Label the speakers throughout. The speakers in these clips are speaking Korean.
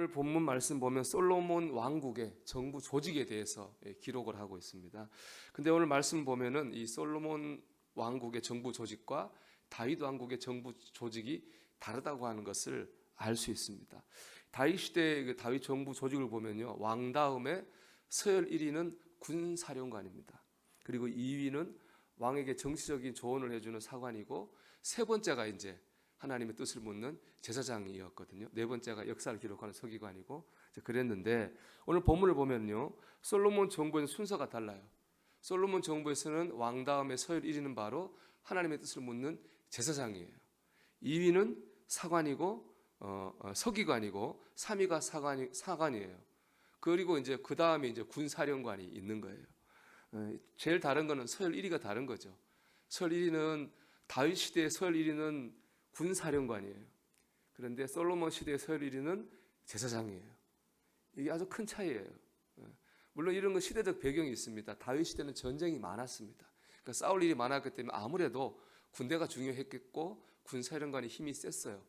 Speaker 1: 오늘 본문 말씀 보면 솔로몬 왕국의 정부 조직에 대해서 예, 기록을 하고 있습니다. 근데 오늘 말씀 보면은 이 솔로몬 왕국의 정부 조직과 다윗 왕국의 정부 조직이 다르다고 하는 것을 알 수 있습니다. 다윗 시대의 그 다윗 정부 조직을 보면요. 왕 다음에 서열 1위는 군사령관입니다. 그리고 2위는 왕에게 정치적인 조언을 해주는 사관이고 세 번째가 이제 하나님의 뜻을 묻는 제사장이었거든요. 네 번째가 역사를 기록하는 서기관이고 그랬는데 오늘 본문을 보면요. 솔로몬 정부의 순서가 달라요. 솔로몬 정부에서는 왕 다음에 서열 1위는 바로 하나님의 뜻을 묻는 제사장이에요. 2위는 사관이고 어, 어, 서기관이고 3위가 사관이, 사관이에요. 그리고 이제 그 다음에 이제 군사령관이 있는 거예요. 어, 제일 다른 거는 서열 1위가 다른 거죠. 서열 1위는 다윗 시대의 서열 1위는 군사령관이에요. 그런데 솔로몬 시대의 1위는 제사장이에요. 이게 아주 큰 차이예요. 어, 물론 이런 건 시대적 배경이 있습니다. 다윗 시대는 전쟁이 많았습니다. 그러니까 싸울 일이 많았기 때문에 아무래도 군대가 중요했겠고 군사령관의 힘이 셌어요.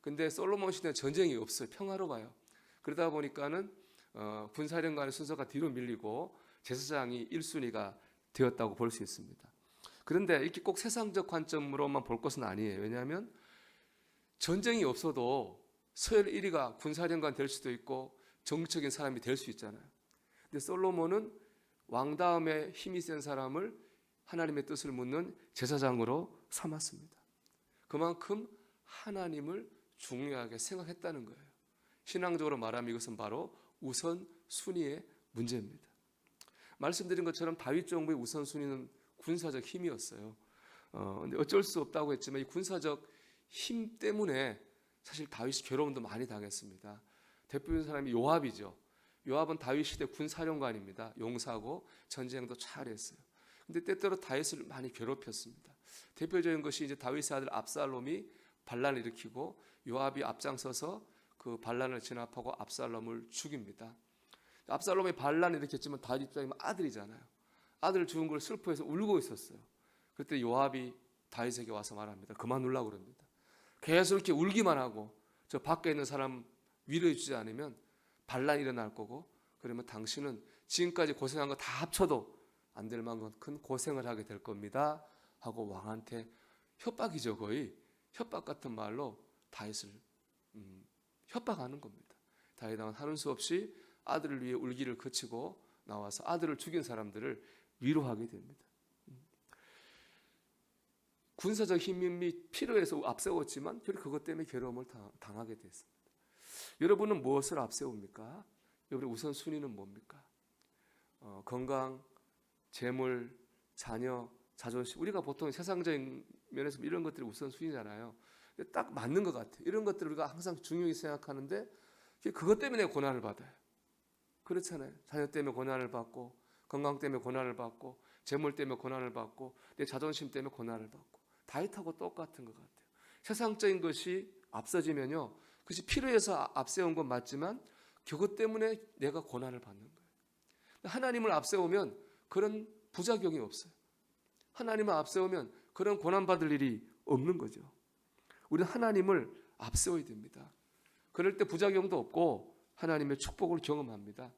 Speaker 1: 근데 솔로몬 시대는 전쟁이 없어요. 평화로워요. 그러다 보니까는 어, 군사령관의 순서가 뒤로 밀리고 제사장이 1순위가 되었다고 볼 수 있습니다. 그런데 이렇게 꼭 세상적 관점으로만 볼 것은 아니에요. 왜냐하면 전쟁이 없어도 서열 1위가 군사령관 될 수도 있고 정치적인 사람이 될 수 있잖아요. 근데 솔로몬은 왕 다음에 힘이 센 사람을 하나님의 뜻을 묻는 제사장으로 삼았습니다. 그만큼 하나님을 중요하게 생각했다는 거예요. 신앙적으로 말하면 이것은 바로 우선 순위의 문제입니다. 말씀드린 것처럼 다윗 정부의 우선 순위는 군사적 힘이었어요. 어, 근데 어쩔 수 없다고 했지만 이 군사적 힘 때문에 사실 다윗이 괴로움도 많이 당했습니다. 대표적인 사람이 요압이죠. 요압은 다윗 시대 군사령관입니다. 용사고 전쟁도 잘했어요. 근데 때때로 다윗을 많이 괴롭혔습니다. 대표적인 것이 이제 다윗의 아들 압살롬이 반란을 일으키고 요압이 앞장서서 그 반란을 진압하고 압살롬을 죽입니다. 압살롬이 반란을 일으켰지만 다윗 입장이면 아들이잖아요. 아들을 죽은 걸 슬퍼해서 울고 있었어요. 그때 요압이 다윗에게 와서 말합니다. 그만 울라고 그럽니다. 계속 이렇게 울기만 하고 저 밖에 있는 사람 위로해 주지 않으면 반란이 일어날 거고 그러면 당신은 지금까지 고생한 거 다 합쳐도 안 될 만큼 큰 고생을 하게 될 겁니다. 하고 왕한테 협박이죠 거의 협박 같은 말로 다윗을 음, 협박하는 겁니다. 다윗은 하는 수 없이 아들을 위해 울기를 그치고 나와서 아들을 죽인 사람들을 위로하게 됩니다. 음. 군사적 힘이 필요해서 앞세웠지만 결국 그것 때문에 괴로움을 당하게 됐습니다. 여러분은 무엇을 앞세웁니까? 여러분의 우선 순위는 뭡니까? 어, 건강, 재물, 자녀, 자존심. 우리가 보통 세상적인 면에서 이런 것들이 우선 순위잖아요. 딱 맞는 것 같아요. 이런 것들을 우리가 항상 중요히 생각하는데 그것 때문에 고난을 받아요. 그렇잖아요. 자녀 때문에 고난을 받고 건강 때문에 고난을 받고 재물 때문에 고난을 받고 내 자존심 때문에 고난을 받고 다윗하고 똑같은 것 같아요. 세상적인 것이 앞서지면요. 그것이 필요해서 앞세운 건 맞지만 그것 때문에 내가 고난을 받는 거예요. 하나님을 앞세우면 그런 부작용이 없어요. 하나님을 앞세우면 그런 고난 받을 일이 없는 거죠. 우리는 하나님을 앞세워야 됩니다. 그럴 때 부작용도 없고 하나님의 축복을 경험합니다.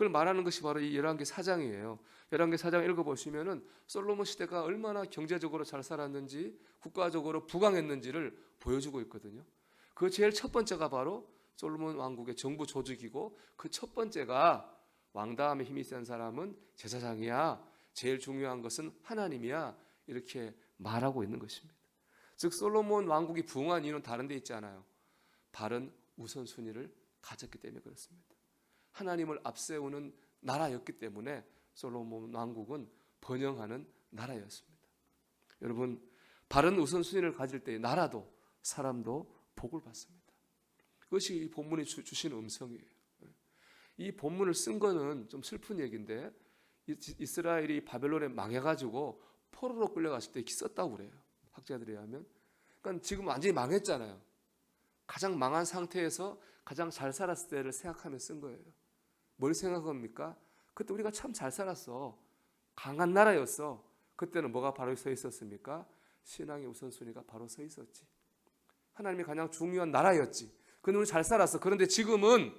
Speaker 1: 그걸 말하는 것이 바로 이 열왕기 사장이에요. 열왕기 사장 읽어보시면은 솔로몬 시대가 얼마나 경제적으로 잘 살았는지 국가적으로 부강했는지를 보여주고 있거든요. 그 제일 첫 번째가 바로 솔로몬 왕국의 정부 조직이고 그 첫 번째가 왕 다음에 힘이 센 사람은 제사장이야. 제일 중요한 것은 하나님이야. 이렇게 말하고 있는 것입니다. 즉 솔로몬 왕국이 부흥한 이유는 다른 데 있지 않아요. 바른 우선순위를 가졌기 때문에 그렇습니다. 하나님을 앞세우는 나라였기 때문에 솔로몬 왕국은 번영하는 나라였습니다. 여러분 바른 우선순위를 가질 때 나라도 사람도 복을 받습니다. 그것이 이 본문이 주, 주신 음성이에요. 이 본문을 쓴 거는 좀 슬픈 얘기인데 이스라엘이 바벨론에 망해가지고 포로로 끌려갔을 때 썼다고 그래요. 학자들에 의하면. 그러니까 지금 완전히 망했잖아요. 가장 망한 상태에서 가장 잘 살았을 때를 생각하며 쓴 거예요. 뭘 생각합니까? 그때 우리가 참 잘 살았어. 강한 나라였어. 그때는 뭐가 바로 서 있었습니까? 신앙의 우선순위가 바로 서 있었지. 하나님이 가장 중요한 나라였지. 그는 우리 잘 살았어. 그런데 지금은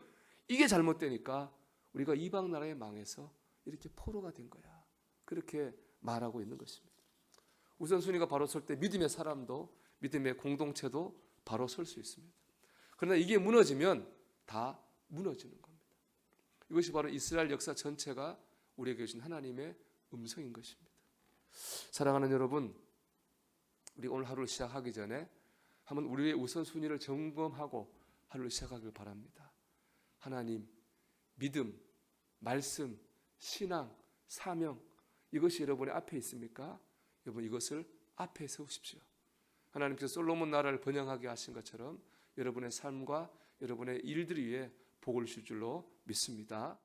Speaker 1: 이게 잘못되니까 우리가 이방 나라에 망해서 이렇게 포로가 된 거야. 그렇게 말하고 있는 것입니다. 우선순위가 바로 설 때 믿음의 사람도 믿음의 공동체도 바로 설 수 있습니다. 그러나 이게 무너지면 다 무너지는 겁니다. 이것이 바로 이스라엘 역사 전체가 우리에게 주신 하나님의 음성인 것입니다. 사랑하는 여러분, 우리 오늘 하루를 시작하기 전에 한번 우리의 우선순위를 점검하고 하루를 시작하길 바랍니다. 하나님, 믿음, 말씀, 신앙, 사명 이것이 여러분의 앞에 있습니까? 여러분 이것을 앞에 세우십시오. 하나님께서 솔로몬 나라를 번영하게 하신 것처럼 여러분의 삶과 여러분의 일들 위에 복을 주실 줄로 믿습니다.